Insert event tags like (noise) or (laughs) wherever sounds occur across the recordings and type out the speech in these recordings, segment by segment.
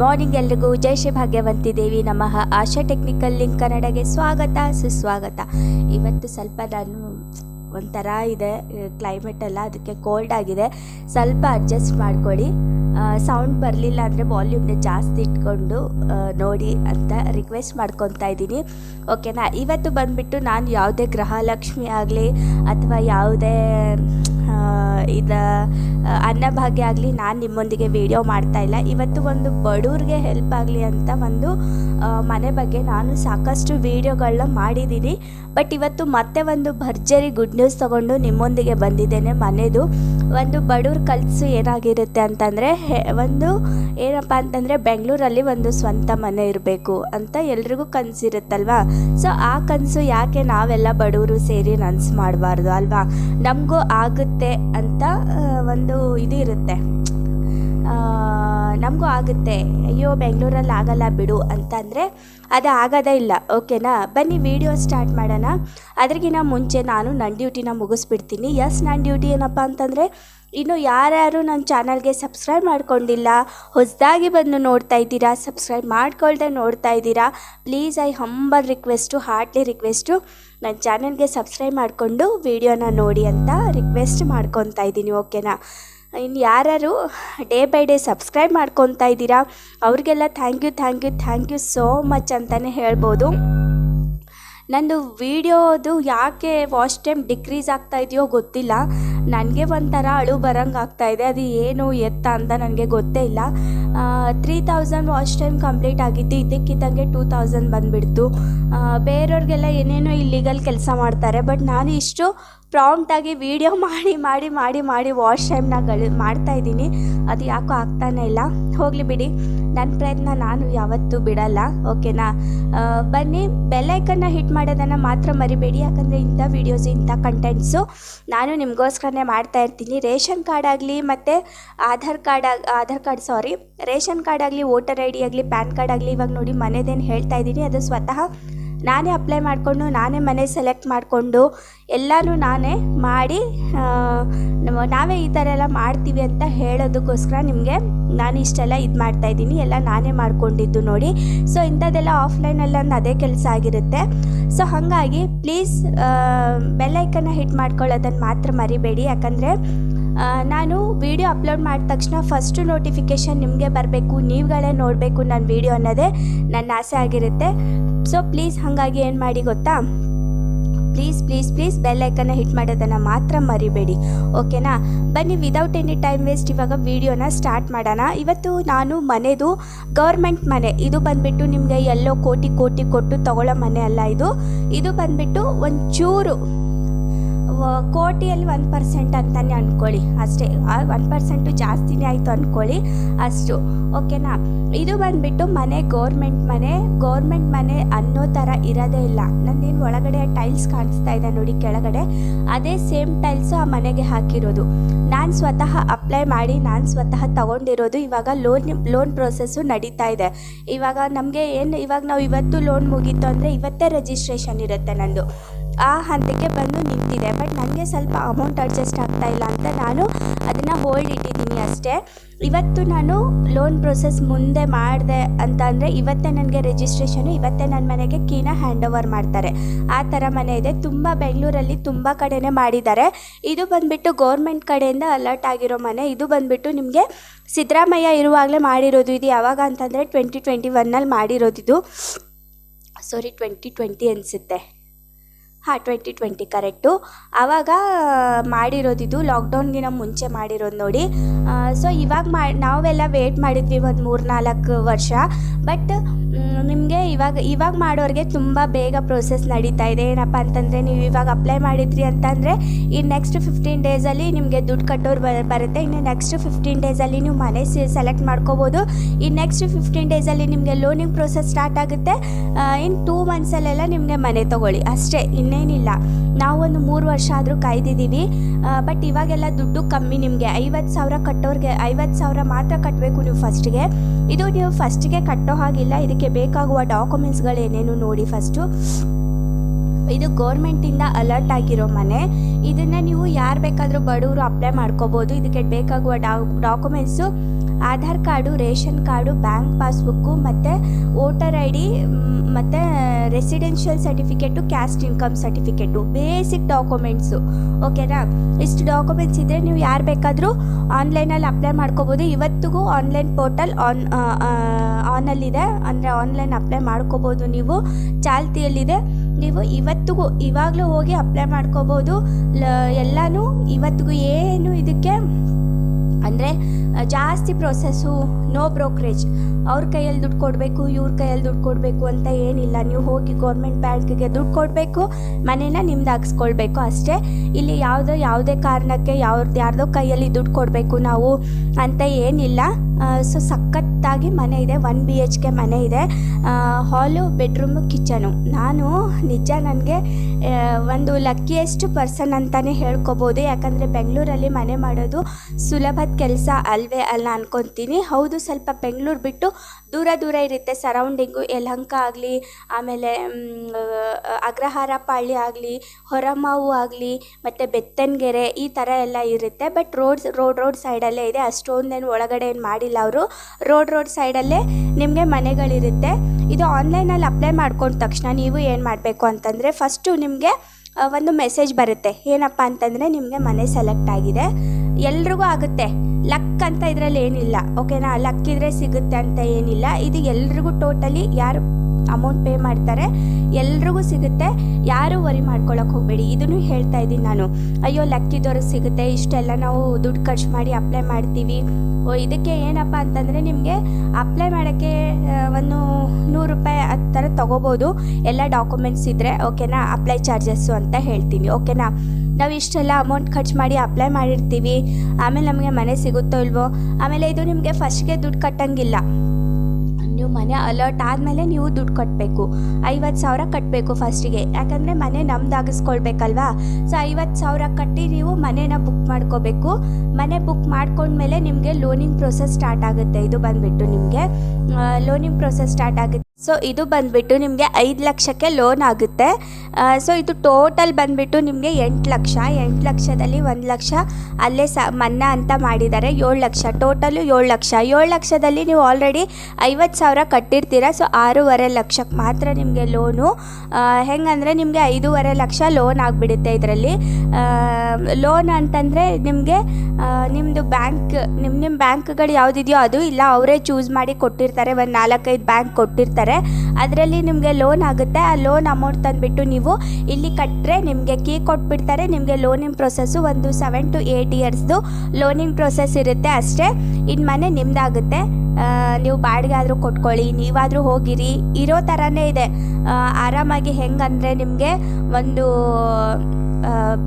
Morning ಎಲ್ರಿಗೂ ಜೈ ಶ್ರೀ ಭಾಗ್ಯವಂತಿ ದೇವಿ ನಮಃ. ಆಶಾ technical link ಕನ್ನಡಗೆ ಸ್ವಾಗತ, ಸುಸ್ವಾಗತ. ಇವತ್ತು ಸ್ವಲ್ಪ ನಾನು ಒಂಥರ ಇದೆ, ಕ್ಲೈಮೇಟ್ ಎಲ್ಲ ಅದಕ್ಕೆ ಕೋಲ್ಡ್ ಆಗಿದೆ. ಸ್ವಲ್ಪ ಅಡ್ಜಸ್ಟ್ ಮಾಡ್ಕೊಳ್ಳಿ. ಸೌಂಡ್ ಬರಲಿಲ್ಲ ಅಂದರೆ ವಾಲ್ಯೂಮ್ನ ಜಾಸ್ತಿ ಇಟ್ಕೊಂಡು ನೋಡಿ ಅಂತ ರಿಕ್ವೆಸ್ಟ್ ಮಾಡ್ಕೊತಾ ಇದ್ದೀನಿ. ಓಕೆನಾ ಇವತ್ತು ಬಂದುಬಿಟ್ಟು ನಾನು ಯಾವುದೇ ಗೃಹಲಕ್ಷ್ಮಿ ಆಗಲಿ ಅಥವಾ ಯಾವುದೇ ಇದು ಅನ್ನಭಾಗ್ಯ ಆಗಲಿ ನಾನು ನಿಮ್ಮೊಂದಿಗೆ ವೀಡಿಯೋ ಮಾಡ್ತಾ ಇಲ್ಲ. ಇವತ್ತು ಒಂದು ಬಡವ್ರಿಗೆ ಹೆಲ್ಪ್ ಆಗಲಿ ಅಂತ ಒಂದು ಮನೆ ಬಗ್ಗೆ ನಾನು ಸಾಕಷ್ಟು ವೀಡಿಯೋಗಳನ್ನ ಮಾಡಿದ್ದೀನಿ. ಬಟ್ ಇವತ್ತು ಮತ್ತೆ ಒಂದು ಭರ್ಜರಿ ಗುಡ್ ನ್ಯೂಸ್ ತೊಗೊಂಡು ನಿಮ್ಮೊಂದಿಗೆ ಬಂದಿದ್ದೇನೆ ಮನೆಯದು ಒಂದು ಬಡವ್ರ ಕನಸು ಏನಾಗಿರುತ್ತೆ ಅಂತಂದರೆ ಒಂದು ಏನಪ್ಪ ಅಂತಂದರೆ ಬೆಂಗಳೂರಲ್ಲಿ ಒಂದು ಸ್ವಂತ ಮನೆ ಇರಬೇಕು ಅಂತ ಎಲ್ರಿಗೂ ಕನಸಿರುತ್ತಲ್ವಾ? ಸೊ ಆ ಕನಸು ಯಾಕೆ ನಾವೆಲ್ಲ ಬಡವರು ಸೇರಿ ನನಸು ಮಾಡಬಾರ್ದು ಅಲ್ವಾ? ನಮಗೂ ಆಗುತ್ತೆ ಅಂತ ಒಂದು ಇದು ಇರುತ್ತೆ. ನಮಗೂ ಆಗುತ್ತೆ. ಅಯ್ಯೋ, ಬೆಂಗಳೂರಲ್ಲಿ ಆಗಲ್ಲ ಬಿಡು ಅಂತಂದರೆ ಅದು ಆಗೋದೇ ಇಲ್ಲ. ಓಕೆನಾ? ಬನ್ನಿ, ವಿಡಿಯೋ ಸ್ಟಾರ್ಟ್ ಮಾಡೋಣ. ಅದ್ರಿಗಿನ ಮುಂಚೆ ನಾನು ನನ್ನ ಡ್ಯೂಟಿನ ಮುಗಿಸ್ಬಿಡ್ತೀನಿ. ಎಸ್, ನನ್ನ ಡ್ಯೂಟಿ ಏನಪ್ಪ ಅಂತಂದರೆ ಇನ್ನು ಯಾರ್ಯಾರು ನನ್ನ ಚಾನಲ್ಗೆ ಸಬ್ಸ್ಕ್ರೈಬ್ ಮಾಡ್ಕೊಂಡಿಲ್ಲ, ಹೊಸದಾಗಿ ಬಂದು ನೋಡ್ತಾ ಇದ್ದೀರಾ, ಸಬ್ಸ್ಕ್ರೈಬ್ ಮಾಡ್ಕೊಳ್ದೆ ನೋಡ್ತಾ ಇದ್ದೀರಾ please I humble request heartly request ನನ್ನ ಚಾನಲ್ಗೆ ಸಬ್ಸ್ಕ್ರೈಬ್ ಮಾಡಿಕೊಂಡು ವೀಡಿಯೋನ ನೋಡಿ ಅಂತ ರಿಕ್ವೆಸ್ಟ್ ಮಾಡ್ಕೊತಾ ಇದ್ದೀನಿ ಓಕೆನಾ ಇನ್ನು ಯಾರ್ಯಾರು ಡೇ ಬೈ ಡೇ ಸಬ್ಸ್ಕ್ರೈಬ್ ಮಾಡ್ಕೊತಾ ಇದ್ದೀರಾ, ಅವ್ರಿಗೆಲ್ಲ thank you thank you thank you so much ಅಂತಲೇ ಹೇಳ್ಬೋದು. ನಂದು ವೀಡಿಯೋದು ಯಾಕೆ ವಾಚ್ ಟೈಮ್ ಡಿಕ್ರೀಸ್ ಆಗ್ತಾ ಇದೆಯೋ ಗೊತ್ತಿಲ್ಲ ನನಗೆ ಒಂಥರ ಅಳು ಬರಂಗೆ ಇದೆ. ಅದು ಏನು ಎತ್ತ ಅಂತ ನನಗೆ ಗೊತ್ತೇ ಇಲ್ಲ. Three thousand watch time complete ಆಗಿತ್ತು. ಇದಕ್ಕಿದ್ದಂಗೆ ಟೂ ತೌಸಂಡ್ ಬಂದುಬಿಡ್ತು. ಬೇರೆಯವ್ರಿಗೆಲ್ಲ ಏನೇನೋ ಇಲ್ಲಿಗಲ್ ಕೆಲಸ ಮಾಡ್ತಾರೆ. ಬಟ್ ನಾನು ಇಷ್ಟು ಪ್ರಾಂಪ್ಟಾಗಿ ವೀಡಿಯೋ (laughs) ಮಾಡಿ ಮಾಡಿ ಮಾಡಿ ಮಾಡಿ ವಾಚ್ ಟೈಮ್ನ ಮಾಡ್ತಾ ಇದ್ದೀನಿ. ಅದು ಯಾಕೋ ಆಗ್ತಾನೆ ಇಲ್ಲ. ಹೋಗಲಿ ಬಿಡಿ. ನನ್ನ ಪ್ರಯತ್ನ ನಾನು ಯಾವತ್ತೂ ಬಿಡಲ್ಲ. ಓಕೆನಾ ಬನ್ನಿ. ಬೆಲ್ಲೈಕನ್ನ ಹಿಟ್ ಮಾಡೋದನ್ನು ಮಾತ್ರ ಮರಿಬೇಡಿ. ಯಾಕಂದರೆ ಇಂಥ ವೀಡಿಯೋಸ್ ಇಂಥ ಕಂಟೆಂಟ್ಸು ನಾನು ನಿಮಗೋಸ್ಕರನೇ ಮಾಡ್ತಾ ಇರ್ತೀನಿ. ರೇಷನ್ ಕಾರ್ಡ್ ಆಗಲಿ ಮತ್ತು Aadhaar card Aadhaar card sorry ration card ಆಗಲಿ ವೋಟರ್ ಐ ಡಿ ಆಗಲಿ ಪ್ಯಾನ್ ಕಾರ್ಡ್ ಆಗಲಿ ಇವಾಗ ನೋಡಿ ಮನೆದೇನು ಹೇಳ್ತಾ ಇದ್ದೀನಿ. ಅದು ಸ್ವತಃ ನಾನೇ ಅಪ್ಲೈ ಮಾಡಿಕೊಂಡು, ನಾನೇ ಮನೆ ಸೆಲೆಕ್ಟ್ ಮಾಡಿಕೊಂಡು, ಎಲ್ಲನೂ ನಾನೇ ಮಾಡಿ ನಾವೇ ಈ ಥರ ಎಲ್ಲ ಮಾಡ್ತೀವಿ ಅಂತ ಹೇಳೋದಕ್ಕೋಸ್ಕರ ನಿಮಗೆ ನಾನು ಇಷ್ಟೆಲ್ಲ ಇದು ಮಾಡ್ತಾ ಇದ್ದೀನಿ. ಎಲ್ಲ ನಾನೇ ಮಾಡ್ಕೊಂಡಿದ್ದು ನೋಡಿ. ಸೊ ಇಂಥದ್ದೆಲ್ಲ ಆಫ್ಲೈನಲ್ಲಿ ಒಂದು ಅದೇ ಕೆಲಸ ಆಗಿರುತ್ತೆ. ಸೊ ಹಾಗಾಗಿ ಪ್ಲೀಸ್ ಬೆಲ್ಲೈಕನ್ನ ಹಿಟ್ ಮಾಡ್ಕೊಳ್ಳೋದನ್ನು ಮಾತ್ರ ಮರಿಬೇಡಿ. ಯಾಕಂದರೆ ನಾನು ವಿಡಿಯೋ ಅಪ್ಲೋಡ್ ಮಾಡಿದ ತಕ್ಷಣ ಫಸ್ಟು ನೋಟಿಫಿಕೇಷನ್ ನಿಮಗೆ ಬರಬೇಕು, ನೀವುಗಳೇ ನೋಡಬೇಕು ನನ್ನ ವಿಡಿಯೋ ಅನ್ನೋದೇ ನನ್ನ ಆಸೆ ಆಗಿರುತ್ತೆ. ಸೊ ಪ್ಲೀಸ್ ಹಾಗಾಗಿ ಏನು ಮಾಡಿ ಗೊತ್ತಾ? ಪ್ಲೀಸ್ ಪ್ಲೀಸ್ ಪ್ಲೀಸ್ ಬೆಲ್ ಐಕನ್ನ ಹಿಟ್ ಮಾಡೋದನ್ನು ಮಾತ್ರ ಮರಿಬೇಡಿ ಓಕೆನಾ ಬನ್ನಿ ವಿದೌಟ್ ಎನಿ ಟೈಮ್ ವೇಸ್ಟ್ ಇವಾಗ ವೀಡಿಯೋನ ಸ್ಟಾರ್ಟ್ ಮಾಡೋಣ. ಇವತ್ತು ನಾನು ಮನೆದು ಗೌರ್ಮೆಂಟ್ ಮನೆ, ಇದು ಬಂದುಬಿಟ್ಟು ನಿಮಗೆ ಎಲ್ಲೋ ಕೋಟಿ ಕೋಟಿ ಕೊಟ್ಟು ತಗೊಳ್ಳೋ ಮನೆ ಅಲ್ಲ ಇದು. ಇದು ಬಂದುಬಿಟ್ಟು ಒಂಚೂರು ಕೋಟಿಯಲ್ಲಿ ಒನ್ ಪರ್ಸೆಂಟ್ ಅಂತಲೇ ಅಂದ್ಕೊಳ್ಳಿ ಅಷ್ಟೇ ಒನ್ ಪರ್ಸೆಂಟು ಜಾಸ್ತಿನೇ ಆಯಿತು ಅಂದ್ಕೊಳ್ಳಿ ಅಷ್ಟು ಓಕೆನಾ ಇದು ಬಂದುಬಿಟ್ಟು ಮನೆ ಗೌರ್ಮೆಂಟ್ ಮನೆ ಗೌರ್ಮೆಂಟ್ ಮನೆ ಅನ್ನೋ ಥರ ಇರೋದೇ ಇಲ್ಲ. ನಂದೇನು ಒಳಗಡೆ ಟೈಲ್ಸ್ ಕಾಣಿಸ್ತಾ ಇದೆ ನೋಡಿ ಕೆಳಗಡೆ. ಅದೇ ಸೇಮ್ ಟೈಲ್ಸು ಆ ಮನೆಗೆ ಹಾಕಿರೋದು. ನಾನು ಸ್ವತಃ ಅಪ್ಲೈ ಮಾಡಿ, ನಾನು ಸ್ವತಃ ತಗೊಂಡಿರೋದು. ಇವಾಗ ಲೋನ್ ಲೋನ್ ಪ್ರೊಸೆಸ್ಸು ನಡೀತಾ ಇದೆ. ಇವಾಗ ನಮಗೆ ಏನು, ಇವಾಗ ನಾವು ಇವತ್ತು ಲೋನ್ ಮುಗೀತು ಅಂದರೆ ಇವತ್ತೇ ರಿಜಿಸ್ಟ್ರೇಷನ್ ಇರುತ್ತೆ ನಂದು. ಆ ಹಂತಕ್ಕೆ ಬಂದು ನಿಂತಿದೆ. ಬಟ್ ನನಗೆ ಸ್ವಲ್ಪ ಅಮೌಂಟ್ ಅಡ್ಜಸ್ಟ್ ಆಗ್ತಾ ಇಲ್ಲ ಅಂತ ನಾನು ಅದನ್ನು ಹೋಲ್ಡ್ ಇಟ್ಟಿದ್ದೀನಿ ಅಷ್ಟೇ. ಇವತ್ತು ನಾನು ಲೋನ್ ಪ್ರೊಸೆಸ್ ಮುಂದೆ ಮಾಡಿದೆ ಅಂತ ಅಂದರೆ ಇವತ್ತೇ ನನಗೆ ರಿಜಿಸ್ಟ್ರೇಷನು ಇವತ್ತೇ ನನ್ನ ಮನೆಗೆ ಕೀನ ಹ್ಯಾಂಡ್ ಓವರ್ ಮಾಡ್ತಾರೆ. ಆ ಥರ ಮನೆ ಇದೆ. ತುಂಬ ಬೆಂಗಳೂರಲ್ಲಿ ತುಂಬ ಕಡೆಯೇ ಮಾಡಿದ್ದಾರೆ. ಇದು ಬಂದುಬಿಟ್ಟು ಗೌರ್ಮೆಂಟ್ ಕಡೆಯಿಂದ ಅಲರ್ಟ್ ಆಗಿರೋ ಮನೆ. ಇದು ಬಂದುಬಿಟ್ಟು ನಿಮಗೆ ಸಿದ್ದರಾಮಯ್ಯ ಇರುವಾಗಲೇ ಮಾಡಿರೋದು ಇದು. ಯಾವಾಗ ಅಂತಂದರೆ ಟ್ವೆಂಟಿ ಟ್ವೆಂಟಿ ಒನ್ನಲ್ಲಿ ಮಾಡಿರೋದಿದು ಸಾರಿ ಟ್ವೆಂಟಿ ಟ್ವೆಂಟಿ ಅನಿಸುತ್ತೆ. ಹಾಂ ಟ್ವೆಂಟಿ ಟ್ವೆಂಟಿ ಕರೆಕ್ಟು ಆವಾಗ, ಮಾಡಿರೋದಿದು ಲಾಕ್ಡೌನ್ಗಿನ ಮುಂಚೆ ಮಾಡಿರೋದು ನೋಡಿ. ಸೊ ಇವಾಗ ಮಾ, ನಾವೆಲ್ಲ ವೇಟ್ ಮಾಡಿದ್ವಿ ಒಂದು ಮೂರು ನಾಲ್ಕು ವರ್ಷ. ಬಟ್ ನಿಮಗೆ ಇವಾಗ ಇವಾಗ ಮಾಡೋರಿಗೆ ತುಂಬ ಬೇಗ ಪ್ರೋಸೆಸ್ ನಡೀತಾ ಇದೆ. ಏನಪ್ಪ ಅಂತಂದರೆ ನೀವು ಇವಾಗ ಅಪ್ಲೈ ಮಾಡಿದ್ರಿ ಅಂತಂದರೆ ಈ ನೆಕ್ಸ್ಟ್ ಫಿಫ್ಟೀನ್ ಡೇಸಲ್ಲಿ ನಿಮಗೆ ದುಡ್ಡು ಕಟ್ಟೋರು ಬರುತ್ತೆ. ಇನ್ನು ನೆಕ್ಸ್ಟ್ ಫಿಫ್ಟೀನ್ ಡೇಸಲ್ಲಿ ನೀವು ಮನೆ ಸೆಲೆಕ್ಟ್ ಮಾಡ್ಕೋಬೋದು. ಈ ನೆಕ್ಸ್ಟ್ ಫಿಫ್ಟೀನ್ ಡೇಸಲ್ಲಿ ನಿಮಗೆ ಲೋನಿಂಗ್ ಪ್ರೋಸೆಸ್ ಸ್ಟಾರ್ಟ್ ಆಗುತ್ತೆ. ಇನ್ನು ಟೂ ಮಂತ್ಸಲ್ಲೆಲ್ಲ ನಿಮಗೆ ಮನೆ ತೊಗೊಳ್ಳಿ. ಅಷ್ಟೇ, ಇನ್ನೇನಿಲ್ಲ. ನಾವು ಒಂದು ಮೂರು ವರ್ಷ ಆದರೂ ಕಾಯ್ದಿದ್ದೀವಿ. ಬಟ್ ಇವಾಗೆಲ್ಲ ದುಡ್ಡು ಕಮ್ಮಿ ನಿಮಗೆ. ಐವತ್ತು ಸಾವಿರ ಕಟ್ಟೋರಿಗೆ, ಐವತ್ತು ಸಾವಿರ ಮಾತ್ರ ಕಟ್ಟಬೇಕು ನೀವು ಫಸ್ಟಿಗೆ ಇದು ನೀವು ಫಸ್ಟಿಗೆ ಕಟ್ಟೋ ಹಾಗಿಲ್ಲ, ಇದಕ್ಕೆ ಬೇಕಾಗುವ ಡಾಕ್ಯುಮೆಂಟ್ಸ್ಗಳೇನೇನು ನೋಡಿ ಫಸ್ಟು. ಇದು ಗೌರ್ಮೆಂಟಿಂದ ಅಲರ್ಟ್ ಆಗಿರೋ ಮನೆ. ಇದನ್ನು ನೀವು ಯಾರು ಬೇಕಾದರೂ ಬಡವರು ಅಪ್ಲೈ ಮಾಡ್ಕೋಬೋದು. ಇದಕ್ಕೆ ಬೇಕಾಗುವ documents Aadhaar card, ration card, bank passbook, ಮತ್ತು ವೋಟರ್ ಐ ಡಿ ಮತ್ತು residential certificate, caste income certificate, basic documents. ಓಕೆನಾ? ಇಷ್ಟು ಡಾಕ್ಯುಮೆಂಟ್ಸ್ ಇದ್ದರೆ ನೀವು ಯಾರು ಬೇಕಾದರೂ ಆನ್ಲೈನಲ್ಲಿ ಅಪ್ಲೈ ಮಾಡ್ಕೋಬೋದು. ಇವತ್ತಿಗೂ ಆನ್ಲೈನ್ ಪೋರ್ಟಲ್ ಆನ್ ಆನಲ್ಲಿದೆ. ಅಂದರೆ ಆನ್ಲೈನ್ ಅಪ್ಲೈ ಮಾಡ್ಕೋಬೋದು ನೀವು. ಚಾಲ್ತಿಯಲ್ಲಿದೆ. ನೀವು ಇವತ್ತಿಗೂ, ಇವಾಗಲೂ ಹೋಗಿ ಅಪ್ಲೈ ಮಾಡ್ಕೋಬೋದು. ಎಲ್ಲನೂ ಇವತ್ತಿಗೂ ಏನು ಇದಕ್ಕೆ ಅಂದರೆ ಜಾಸ್ತಿ ಪ್ರೊಸೆಸ್ಸು ನೋ ಬ್ರೋಕ್ರೇಜ್ ಅವ್ರ ಕೈಯಲ್ಲಿ ದುಡ್ಡು ಕೊಡಬೇಕು, ಇವ್ರ ಕೈಯಲ್ಲಿ ದುಡ್ಡು ಕೊಡಬೇಕು ಅಂತ ಏನಿಲ್ಲ. ನೀವು ಹೋಗಿ ಗೌರ್ಮೆಂಟ್ ಬ್ಯಾಂಕ್ಗೆ ದುಡ್ಡು ಕೊಡಬೇಕು, ಮನೇನ ನಿಮ್ದು ಹಾಕ್ಸ್ಕೊಳ್ಬೇಕು ಅಷ್ಟೇ. ಇಲ್ಲಿ ಯಾವುದೋ ಯಾವುದೇ ಕಾರಣಕ್ಕೆ ಯಾವ್ದು ಯಾರ್ದೋ ಕೈಯಲ್ಲಿ ದುಡ್ಡು ಕೊಡಬೇಕು ನಾವು ಅಂತ ಏನಿಲ್ಲ. ಸೊ ಸಖತ್ತಾಗಿ ಮನೆ ಇದೆ ಒನ್ ಬಿ ಎಚ್ ಕೆ ಮನೆ ಇದೆ. ಹಾಲು ಬೆಡ್ರೂಮು ಕಿಚನು ನಾನು ನಿಜ ನನಗೆ ಒಂದು ಲಕ್ಕಿಯೆಸ್ಟ್ ಪರ್ಸನ್ ಅಂತಲೇ ಹೇಳ್ಕೊಬೋದು. ಯಾಕಂದರೆ ಬೆಂಗಳೂರಲ್ಲಿ ಮನೆ ಮಾಡೋದು ಸುಲಭದ ಕೆಲಸ ಅಲ್ವೇ ಅಲ್ಲ ಅನ್ಕೊತೀನಿ. ಹೌದು ಸ್ವಲ್ಪ ಬೆಂಗಳೂರು ಬಿಟ್ಟು ದೂರ ದೂರ ಇರುತ್ತೆ. ಸರೌಂಡಿಂಗು ಯಲಹಂಕ ಆಗಲಿ ಆಮೇಲೆ ಮ್, ಅಗ್ರಹಾರ ಪಾಳ್ಯ ಆಗಲಿ ಹೊರಮಾವು ಆಗಲಿ ಮತ್ತು ಬೆತ್ತನಗೆರೆ ಈ ಥರ ಎಲ್ಲ ಇರುತ್ತೆ. ಬಟ್ ರೋಡ್ಸ್ ರೋಡ್ ರೋಡ್ ಸೈಡಲ್ಲೇ ಇದೆ. ಅಷ್ಟೊಂದೇನು ಒಳಗಡೆ ಏನು ಮಾಡಿಲ್ಲ ಅವರು. ರೋಡ್ ರೋಡ್ ಸೈಡಲ್ಲೇ ನಿಮಗೆ ಮನೆಗಳಿರುತ್ತೆ. ಇದು ಆನ್ಲೈನಲ್ಲಿ ಅಪ್ಲೈ ಮಾಡ್ಕೊಂಡ ತಕ್ಷಣ ನೀವು ಏನು ಮಾಡಬೇಕು ಅಂತಂದರೆ ಫಸ್ಟು ನಿಮಗೆ ಒಂದು ಮೆಸೇಜ್ ಬರುತ್ತೆ. ಏನಪ್ಪ ಅಂತಂದರೆ ನಿಮಗೆ ಮನೆ ಸೆಲೆಕ್ಟ್ ಆಗಿದೆ. ಎಲ್ರಿಗೂ ಆಗುತ್ತೆ. ಲಕ್ ಅಂತ ಇದರಲ್ಲಿ ಏನಿಲ್ಲ. ಓಕೆನಾ ಲಕ್ ಇದ್ರೆ ಸಿಗುತ್ತೆ ಅಂತ ಏನಿಲ್ಲ. ಇದು ಎಲ್ರಿಗೂ ಟೋಟಲಿ ಯಾರು ಅಮೌಂಟ್ ಪೇ ಮಾಡ್ತಾರೆ, ಎಲ್ರಿಗೂ ಸಿಗುತ್ತೆ. ಯಾರು ವರಿ ಮಾಡ್ಕೊಳಕ್ಕೆ ಹೋಗಬೇಡಿ. ಇದನ್ನು ಹೇಳ್ತಾ ಇದ್ದೀನಿ ನಾನು. ಅಯ್ಯೋ ಲಕ್ಕಿದವ್ರಿಗೆ ಸಿಗುತ್ತೆ. ಇಷ್ಟೆಲ್ಲ ನಾವು ದುಡ್ಡು ಖರ್ಚು ಮಾಡಿ ಅಪ್ಲೈ ಮಾಡ್ತೀವಿ. ಇದಕ್ಕೆ ಏನಪ್ಪ ಅಂತಂದರೆ ನಿಮಗೆ ಅಪ್ಲೈ ಮಾಡೋಕ್ಕೆ ಒಂದು ನೂರು ರೂಪಾಯಿ ಆ ಥರ ತೊಗೋಬೋದು. ಎಲ್ಲ ಡಾಕ್ಯುಮೆಂಟ್ಸ್ ಇದ್ದರೆ ಓಕೆನಾ ಅಪ್ಲೈ ಚಾರ್ಜಸ್ಸು ಅಂತ ಹೇಳ್ತೀನಿ ಓಕೆನಾ ನಾವು ಇಷ್ಟೆಲ್ಲ ಅಮೌಂಟ್ ಖರ್ಚು ಮಾಡಿ ಅಪ್ಲೈ ಮಾಡಿರ್ತೀವಿ. ಆಮೇಲೆ ನಮಗೆ ಮನೆ ಸಿಗುತ್ತೋ ಇಲ್ವೋ? ಆಮೇಲೆ ಇದು ನಿಮಗೆ ಫಸ್ಟ್ಗೆ ದುಡ್ಡು ಕಟ್ಟಂಗಿಲ್ಲ. ನೀವು ಮನೆ ಅಲರ್ಟ್ ಆದಮೇಲೆ ನೀವು ದುಡ್ಡು ಕಟ್ಟಬೇಕು ಐವತ್ತು ಸಾವಿರ ಕಟ್ಟಬೇಕು ಫಸ್ಟಿಗೆ ಯಾಕಂದರೆ ಮನೆ ನಮ್ದು ಆಗಿಸ್ಕೊಳ್ಬೇಕಲ್ವಾ? ಸೊ ಐವತ್ತು ಸಾವಿರ ಕಟ್ಟಿ ನೀವು ಮನೇನ ಬುಕ್ ಮಾಡ್ಕೋಬೇಕು. ಮನೆ ಬುಕ್ ಮಾಡ್ಕೊಂಡ್ಮೇಲೆ ನಿಮಗೆ ಲೋನಿಂಗ್ ಪ್ರೊಸೆಸ್ ಸ್ಟಾರ್ಟ್ ಆಗುತ್ತೆ. ಇದು ಬಂದುಬಿಟ್ಟು ನಿಮಗೆ ಲೋನಿಂಗ್ ಪ್ರೊಸೆಸ್ ಸ್ಟಾರ್ಟ್ ಆಗುತ್ತೆ. ಸೊ ಇದು ಬಂದುಬಿಟ್ಟು ನಿಮಗೆ ಐದು ಲಕ್ಷಕ್ಕೆ ಲೋನ್ ಆಗುತ್ತೆ. ಸೊ ಇದು ಟೋಟಲ್ ಬಂದುಬಿಟ್ಟು ನಿಮಗೆ ಎಂಟು ಲಕ್ಷ. ಎಂಟು ಲಕ್ಷದಲ್ಲಿ ಒಂದು ಲಕ್ಷ ಅಲ್ಲೇ ಸ, ಮನ್ನಾ ಅಂತ ಮಾಡಿದ್ದಾರೆ. ಏಳು ಲಕ್ಷ. ಟೋಟಲು ಏಳು ಲಕ್ಷ. ಏಳು ಲಕ್ಷದಲ್ಲಿ ನೀವು ಆಲ್ರೆಡಿ ಐವತ್ತು ಸಾವಿರ ಕಟ್ಟಿರ್ತೀರ. ಸೊ ಆರೂವರೆ ಲಕ್ಷಕ್ಕೆ ಮಾತ್ರ ನಿಮಗೆ ಲೋನು ಹೆಂಗಂದರೆ ನಿಮಗೆ ಐದೂವರೆ ಲಕ್ಷ ಲೋನ್ ಆಗಿಬಿಡುತ್ತೆ ಇದರಲ್ಲಿ. ಲೋನ್ ಅಂತಂದರೆ ನಿಮಗೆ ನಿಮ್ಮದು ಬ್ಯಾಂಕ್ ನಿಮ್ಮ ನಿಮ್ಮ ಬ್ಯಾಂಕ್ಗಳು ಯಾವುದಿದೆಯೋ ಅದು ಇಲ್ಲ, ಅವರೇ ಚೂಸ್ ಮಾಡಿ ಕೊಟ್ಟಿರ್ತಾರೆ. ಒಂದು ನಾಲ್ಕೈದು ಬ್ಯಾಂಕ್ ಕೊಟ್ಟಿರ್ತಾರೆ. ಅದರಲ್ಲಿ ನಿಮಗೆ ಲೋನ್ ಆಗುತ್ತೆ. ಆ ಲೋನ್ ಅಮೌಂಟ್ ತಂದುಬಿಟ್ಟು ನೀವು ಇಲ್ಲಿ ಕಟ್ಟರೆ ನಿಮಗೆ ಕೀ ಕೊಟ್ಬಿಡ್ತಾರೆ. ನಿಮಗೆ ಲೋನಿನ ಪ್ರೊಸೆಸ್ಸು ಒಂದು ಸೆವೆನ್ ಟು ಏಯ್ಟ್ ಇಯರ್ಸ್ದು ಲೋನಿನ ಪ್ರೊಸೆಸ್ ಇರುತ್ತೆ ಅಷ್ಟೇ. ಇನ್ನು ಮನೆ ನಿಮ್ಮದಾಗುತ್ತೆ ನೀವು ಬಾಡಿಗೆ ಆದರೂ ಕೊಟ್ಕೊಳ್ಳಿ, ನೀವಾದರೂ ಹೋಗಿರಿ, ಇರೋ ಥರನೇ ಇದೆ. ಆರಾಮಾಗಿ ಹೆಂಗಂದರೆ ನಿಮಗೆ ಒಂದು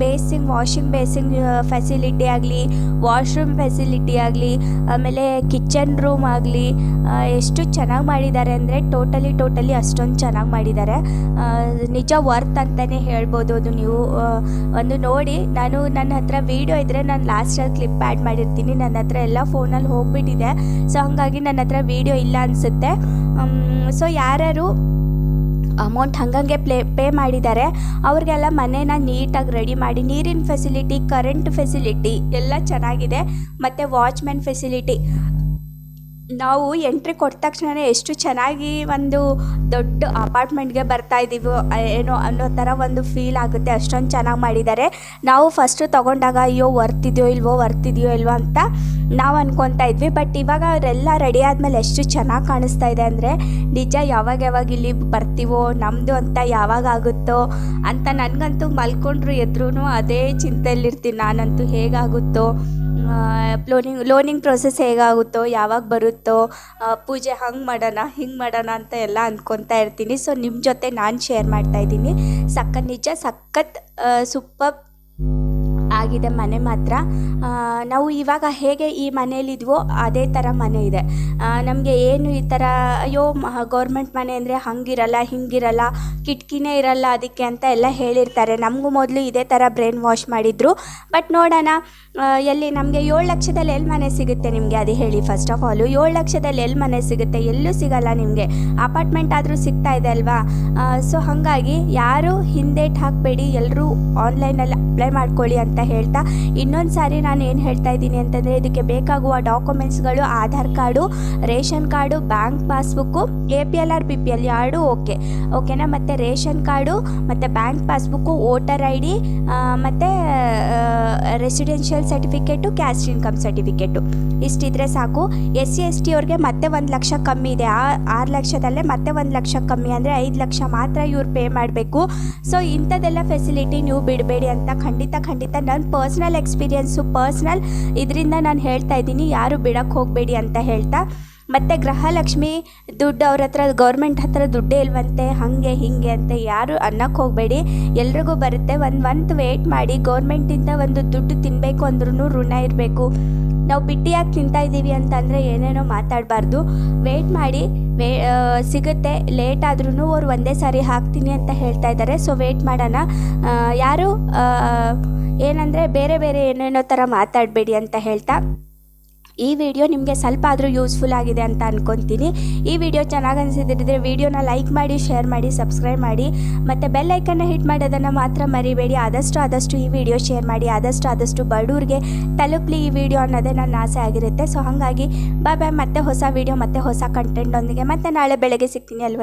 ಬೇಸಿಂಗ್, ವಾಷಿಂಗ್ ಬೇಸಿಂಗ್ ಫೆಸಿಲಿಟಿ ಆಗಲಿ ವಾಶ್ರೂಮ್ ಫೆಸಿಲಿಟಿ ಆಗಲಿ, ಆಮೇಲೆ ಕಿಚನ್ ರೂಮ್ ಆಗಲಿ ಎಷ್ಟು ಚೆನ್ನಾಗಿ ಮಾಡಿದ್ದಾರೆ ಅಂದರೆ ಟೋಟಲಿ ಟೋಟಲಿ ಅಷ್ಟೊಂದು ಚೆನ್ನಾಗಿ ಮಾಡಿದ್ದಾರೆ. ನಿಜ ವರ್ತ್ ಅಂತಲೇ ಹೇಳ್ಬೋದು ಅದು ನೀವು. ಒಂದು ನೋಡಿ, ನಾನು ನನ್ನ ಹತ್ರ ವೀಡಿಯೋ ಇದ್ದರೆ ನಾನು ಲಾಸ್ಟಲ್ಲಿ ಕ್ಲಿಪ್ ಆ್ಯಡ್ ಮಾಡಿರ್ತೀನಿ. ನನ್ನ ಹತ್ರ ಎಲ್ಲ ಫೋನಲ್ಲಿ ಹೋಗ್ಬಿಟ್ಟಿದೆ. ಸೊ ಹಾಗಾಗಿ ನನ್ನ ಹತ್ರ ವೀಡಿಯೋ ಇಲ್ಲ ಅನಿಸುತ್ತೆ. ಸೊ ಯಾರ್ಯಾರು ಅಮೌಂಟ್ ಹಂಗಂಗೆ ಪ್ಲೇ ಪೇ ಮಾಡಿದ್ದಾರೆ. ಅವ್ರಿಗೆಲ್ಲ ಮನೇನ ನೀಟಾಗಿ ರೆಡಿ ಮಾಡಿ, ನೀರಿನ ಫೆಸಿಲಿಟಿ ಕರೆಂಟ್ ಫೆಸಿಲಿಟಿ ಎಲ್ಲ ಚೆನ್ನಾಗಿದೆ. ಮತ್ತು ವಾಚ್ಮ್ಯಾನ್ ಫೆಸಿಲಿಟಿ ನಾವು ಎಂಟ್ರಿ ಕೊಟ್ಟ ತಕ್ಷಣ ಎಷ್ಟು ಚೆನ್ನಾಗಿ ಒಂದು ದೊಡ್ಡ ಅಪಾರ್ಟ್ಮೆಂಟ್ಗೆ ಬರ್ತಾ ಇದ್ದೀವೋ ಏನೋ ಅನ್ನೋ ಥರ ಒಂದು ಫೀಲ್ ಆಗುತ್ತೆ. ಅಷ್ಟೊಂದು ಚೆನ್ನಾಗಿ ಮಾಡಿದ್ದಾರೆ. ನಾವು ಫಸ್ಟು ತೊಗೊಂಡಾಗ, ಅಯ್ಯೋ ವರ್ತಿದೆಯೋ ಇಲ್ವೋ ವರ್ತಿದೆಯೋ ಇಲ್ವೋ ಅಂತ ನಾವು ಅಂದ್ಕೊತಾ ಇದ್ವಿ. ಬಟ್ ಇವಾಗ ಅವರೆಲ್ಲ ರೆಡಿ ಆದಮೇಲೆ ಎಷ್ಟು ಚೆನ್ನಾಗಿ ಕಾಣಿಸ್ತಾ ಇದೆ ಅಂದರೆ, ನಿಜ ಯಾವಾಗ ಯಾವಾಗ ಇಲ್ಲಿ ಬರ್ತೀವೋ ನಮ್ಮದು ಅಂತ ಯಾವಾಗ ಆಗುತ್ತೋ ಅಂತ ನನಗಂತೂ ಮಲ್ಕೊಂಡ್ರು ಎದ್ರೂ ಅದೇ ಚಿಂತೆಯಲ್ಲಿರ್ತೀನಿ. ನಾನಂತೂ ಹೇಗಾಗುತ್ತೋ ಲೋನಿಂಗ್ ಲೋನಿಂಗ್ ಪ್ರೊಸೆಸ್ ಹೇಗಾಗುತ್ತೋ, ಯಾವಾಗ ಬರುತ್ತೋ ಪೂಜೆ ಹಂಗೆ ಮಾಡೋಣ, ಹಿಂಗೆ ಮಾಡೋಣ ಅಂತ ಎಲ್ಲ ಅಂದ್ಕೊತಾ ಇರ್ತೀನಿ. ಸೊ ನಿಮ್ಮ ಜೊತೆ ನಾನು ಶೇರ್ ಮಾಡ್ತಾ ಇದ್ದೀನಿ. ಸಖತ್ ನಿಜ, ಸಖತ್ ಸೂಪರ್ ಆಗಿದೆ ಮನೆ ಮಾತ್ರ. ನಾವು ಇವಾಗ ಹೇಗೆ ಈ ಮನೇಲಿದ್ವೋ ಅದೇ ಥರ ಮನೆ ಇದೆ. ನಮಗೆ ಏನು ಈ ಥರ ಅಯ್ಯೋ ಗೌರ್ಮೆಂಟ್ ಮನೆ ಅಂದರೆ ಹಂಗಿರಲ್ಲ, ಹಿಂಗಿರಲ್ಲ, ಕಿಟಕಿನೇ ಇರಲ್ಲ ಅದಕ್ಕೆ ಅಂತ ಎಲ್ಲ ಹೇಳಿರ್ತಾರೆ. ನಮಗೂ ಮೊದಲು ಇದೇ ಥರ ಬ್ರೈನ್ ವಾಶ್ ಮಾಡಿದ್ರು. ಬಟ್ ನೋಡೋಣ ಎಲ್ಲಿ ನಮಗೆ ಏಳು ಲಕ್ಷದಲ್ಲಿ ಎಲ್ಲಿ ಮನೆ ಸಿಗುತ್ತೆ ನಿಮಗೆ? ಅದು ಹೇಳಿ ಫಸ್ಟ್ ಆಫ್ ಆಲು ಏಳು ಲಕ್ಷದಲ್ಲಿ ಎಲ್ಲಿ ಮನೆ ಸಿಗುತ್ತೆ? ಎಲ್ಲೂ ಸಿಗಲ್ಲ ನಿಮಗೆ. ಅಪಾರ್ಟ್ಮೆಂಟ್ ಆದರೂ ಸಿಗ್ತಾ ಇದೆ ಅಲ್ವಾ? ಸೊ ಹಾಗಾಗಿ ಯಾರು ಹಿಂದೇಟ್ ಹಾಕಬೇಡಿ. ಎಲ್ಲರೂ ಆನ್ಲೈನಲ್ಲಿ ಅಪ್ಲೈ ಮಾಡ್ಕೊಳ್ಳಿ ಅಂತ ಹೇಳ್ತಾ ಇನ್ನೊಂದು ಸಾರಿ ನಾನು ಏನು ಹೇಳ್ತಾ ಇದ್ದೀನಿ ಅಂತಂದರೆ ಇದಕ್ಕೆ ಬೇಕಾಗುವ ಡಾಕ್ಯುಮೆಂಟ್ಸ್ಗಳು, Aadhaar card, ration card, bank passbook, A P L or P P L, ಎರಡು ಓಕೆ. ಓಕೆನಾ? ಮತ್ತು ರೇಷನ್ ಕಾರ್ಡು, ಮತ್ತು bank passbook, voter I D ಮತ್ತು residential certificate, caste income certificate. ಇಷ್ಟಿದ್ರೆ ಸಾಕು. ಎಸ್ ಸಿ ಎಸ್ ಟಿ ಅವ್ರಿಗೆ ಮತ್ತೆ ಒಂದು ಲಕ್ಷ ಕಮ್ಮಿ ಇದೆ. ಆ, ಆರು ಲಕ್ಷದಲ್ಲೇ ಮತ್ತೆ ಒಂದು ಲಕ್ಷ ಕಮ್ಮಿ ಅಂದರೆ ಐದು ಲಕ್ಷ ಮಾತ್ರ ಇವ್ರು ಪೇ ಮಾಡಬೇಕು. ಸೊ ಇಂಥದ್ದೆಲ್ಲ ಫೆಸಿಲಿಟಿ ನೀವು ಬಿಡಬೇಡಿ ಅಂತ ಖಂಡಿತ ಖಂಡಿತ ನನ್ನ ಪರ್ಸ್ನಲ್ ಎಕ್ಸ್ಪೀರಿಯೆನ್ಸು ಪರ್ಸ್ನಲ್, ಇದರಿಂದ ನಾನು ಹೇಳ್ತಾ ಇದ್ದೀನಿ, ಯಾರು ಬಿಡಕ್ಕೆ ಹೋಗಬೇಡಿ ಅಂತ ಹೇಳ್ತಾ. ಮತ್ತು ಗೃಹಲಕ್ಷ್ಮಿ ದುಡ್ಡು ಅವ್ರ ಹತ್ರ, ಗೌರ್ಮೆಂಟ್ ಹತ್ರ ದುಡ್ಡೇ ಇಲ್ವಂತೆ, ಹಾಗೆ ಹೀಗೆ ಅಂತ ಯಾರು ಅನ್ನಕ್ಕೆ ಹೋಗಬೇಡಿ. ಎಲ್ರಿಗೂ ಬರುತ್ತೆ, ಒಂದು ಮಂತ್ ವೆಯ್ಟ್ ಮಾಡಿ, ಗೌರ್ಮೆಂಟಿಂದ ಒಂದು ದುಡ್ಡು ತಿನ್ನಬೇಕು ಅಂದ್ರೂ ಋಣ ಇರಬೇಕು. ನಾವು ಬಿಟ್ಟಿಯಾಗಿ ತಿಂತಾ ಇದ್ದೀವಿ ಅಂತಂದರೆ ಏನೇನೋ ಮಾತಾಡಬಾರ್ದು. ವೆಯ್ಟ್ ಮಾಡಿ ವೇ ಸಿಗುತ್ತೆ. ಲೇಟ್ ಆದ್ರೂ ಅವ್ರು ಒಂದೇ ಸಾರಿ ಹಾಕ್ತೀನಿ ಅಂತ ಹೇಳ್ತಾ ಇದ್ದಾರೆ. ಸೊ ವೇಟ್ ಮಾಡೋಣ. ಯಾರು ಏನಂದರೆ ಬೇರೆ ಬೇರೆ ಏನೇನೋ ಥರ ಮಾತಾಡಬೇಡಿ ಅಂತ ಹೇಳ್ತಾ. ಈ ವಿಡಿಯೋ ನಿಮಗೆ ಸ್ವಲ್ಪ ಆದರೂ ಯೂಸ್ಫುಲ್ ಆಗಿದೆ ಅಂತ ಅನ್ಕೊತೀನಿ. ಈ ವಿಡಿಯೋ ಚೆನ್ನಾಗಿ ಅನಿಸಿದ್ರೆ ವಿಡಿಯೋನ ಲೈಕ್ ಮಾಡಿ ಶೇರ್ ಮಾಡಿ ಸಬ್ಸ್ಕ್ರೈಬ್ ಮಾಡಿ. ಮತ್ತು ಬೆಲ್ ಹಿಟ್ ಮಾಡೋದನ್ನು ಮಾತ್ರ ಮರಿಬೇಡಿ. ಆದಷ್ಟು ಆದಷ್ಟು ಈ ವಿಡಿಯೋ ಶೇರ್ ಮಾಡಿ. ಆದಷ್ಟು ಆದಷ್ಟು ಬಡವ್ರಿಗೆ ತಲುಪಲಿ ಈ ವಿಡಿಯೋ ಅನ್ನೋದೇ ನನ್ನ ಆಸೆ ಆಗಿರುತ್ತೆ. ಸೊ ಹಾಗಾಗಿ ಬಾಯ್ ಬಾಯ್ ಮತ್ತೆ ಹೊಸ ವಿಡಿಯೋ, ಮತ್ತೆ ಹೊಸ ಕಂಟೆಂಟೊಂದಿಗೆ ಮತ್ತೆ ನಾಳೆ ಬೆಳಗ್ಗೆ ಸಿಗ್ತೀನಿ ಅಲ್ವ?